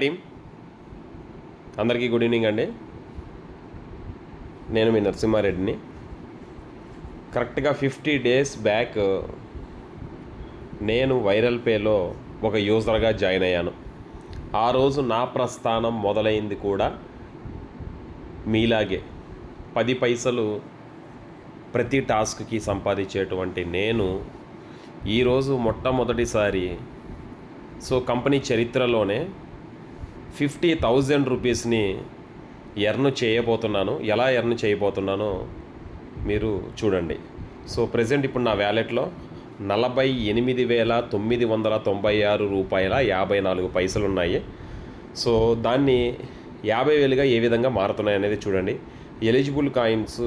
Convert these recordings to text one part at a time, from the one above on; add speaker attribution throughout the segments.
Speaker 1: Team. అందరికీ good evening అండి. నేను మీ నరసింహారెడ్డిని. కరెక్ట్గా ఫిఫ్టీ డేస్ బ్యాక్ నేను వైరల్ పేలో ఒక యూజర్గా జాయిన్ అయ్యాను. ఆ రోజు నా ప్రస్థానం మొదలైంది కూడా మీలాగే. పది పైసలు ప్రతి టాస్క్కి సంపాదించేటువంటి నేను ఈరోజు మొట్టమొదటిసారి సో కంపెనీ చరిత్రలోనే ఫిఫ్టీ థౌజండ్ రూపీస్ని ఎర్న్ చేయబోతున్నాను. ఎలా ఎర్న్ చేయబోతున్నానో మీరు చూడండి. సో ప్రజెంట్ ఇప్పుడు నా వ్యాలెట్లో నలభై ఎనిమిది వేల తొమ్మిది వందల తొంభై ఆరు రూపాయల యాభై నాలుగు పైసలు ఉన్నాయి సో దాన్ని యాభై వేలుగా ఏ విధంగా మారుతున్నాయి అనేది చూడండి. ఎలిజిబుల్ కాయిన్స్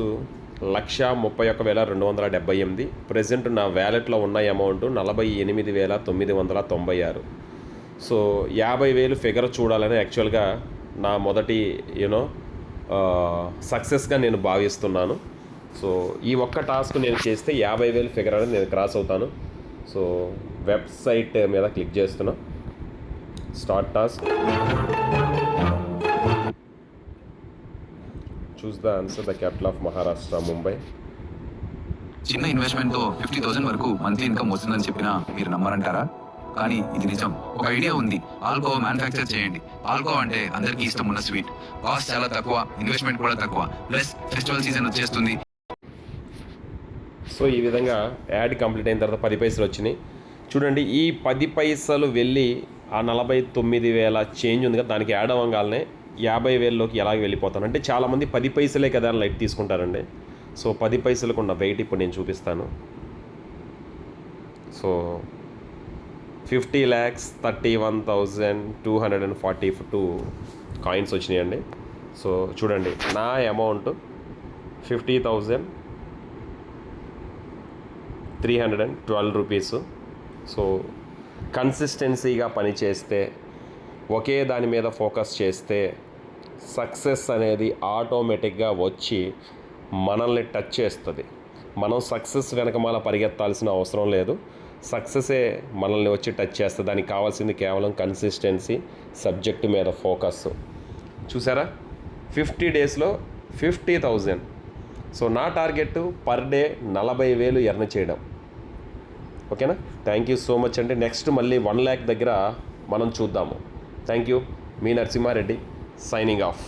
Speaker 1: లక్ష ముప్పై ఒక్క వేల రెండు వందల డెబ్బై ఎనిమిది. ప్రజెంట్ నా వ్యాలెట్లో ఉన్న అమౌంట్ నలభై ఎనిమిది వేల తొమ్మిది వందల తొంభై ఆరు. సో యాభై వేలు ఫిగర్ చూడాలని యాక్చువల్గా నా మొదటి యూనో సక్సెస్గా నేను భావిస్తున్నాను. సో ఈ ఒక్క టాస్క్ నేను చేస్తే యాభై వేలు ఫిగర్ అనేది నేను క్రాస్ అవుతాను. సో వెబ్సైట్ మీద క్లిక్ చేస్తున్నా. Start task. Choose the answer the capital of Maharashtra Mumbai.
Speaker 2: చిన్న ఇన్వెస్ట్మెంట్తో ఫిఫ్టీ థౌసండ్ వరకు మంత్లీ ఇన్కమ్ వస్తుందని చెప్పినా మీరు నమ్మరంటారా? కానీ ఇది నిజం. ఒక ఐడియా ఉంది. ఆల్కో మ్యానుఫ్యాక్చర్ చేయండి. ఆల్కో అంటే అందరికీ ఇష్టం ఉన్న స్వీట్. కాస్ట్ చాలా తక్కువ ఇన్వెస్ట్మెంట్ కూడా తక్కువ. ప్లస్ ఫెస్టివల్ సీజన్ వచ్చేస్తుంది.
Speaker 1: సో ఈ విధంగా యాడ్ కంప్లీట్ అయిన తర్వాత పది పైసలు వచ్చినాయి. చూడండి ఈ పది పైసలు వెళ్ళి ఆ నలభై తొమ్మిది వేల చేంజ్ ఉంది కదా దానికి యాడ్ అవ్వగానే యాభై వేలలోకి ఎలాగ వెళ్ళిపోతాను? అంటే చాలామంది పది పైసలే కదా అని లైట్ తీసుకుంటారండి. సో పది పైసలకు ఉన్న వెయిట్ ఇప్పుడు నేను చూపిస్తాను. So fifty lakhs thirty one thousand two hundred and forty two coins వచ్చినాయండి. సో చూడండి నా amount fifty thousand three hundred and twelve rupees. So కన్సిస్టెన్సీగా పనిచేస్తే ఒకే దాని మీద ఫోకస్ చేస్తే సక్సెస్ అనేది ఆటోమేటిక్గా వచ్చి మనల్ని టచ్ చేస్తుంది. మనం సక్సెస్ వెనకమాల పరిగెత్తాల్సిన అవసరం లేదు. సక్సెసే మనల్ని వచ్చి టచ్ చేస్తుంది. దానికి కావాల్సింది కేవలం కన్సిస్టెన్సీ సబ్జెక్ట్ మీద ఫోకస్ చూసారా? ఫిఫ్టీ డేస్లో ఫిఫ్టీ థౌజండ్. సో నా టార్గెట్ పర్ డే నలభై వేలు ఎర్న్ చేయడం. ఓకేనా? థ్యాంక్ యూ సో మచ్ అండి నెక్స్ట్ మళ్ళీ వన్ ల్యాక్ దగ్గర మనం చూద్దాము. థ్యాంక్ యూ మీ నరసింహారెడ్డి సైనింగ్ ఆఫ్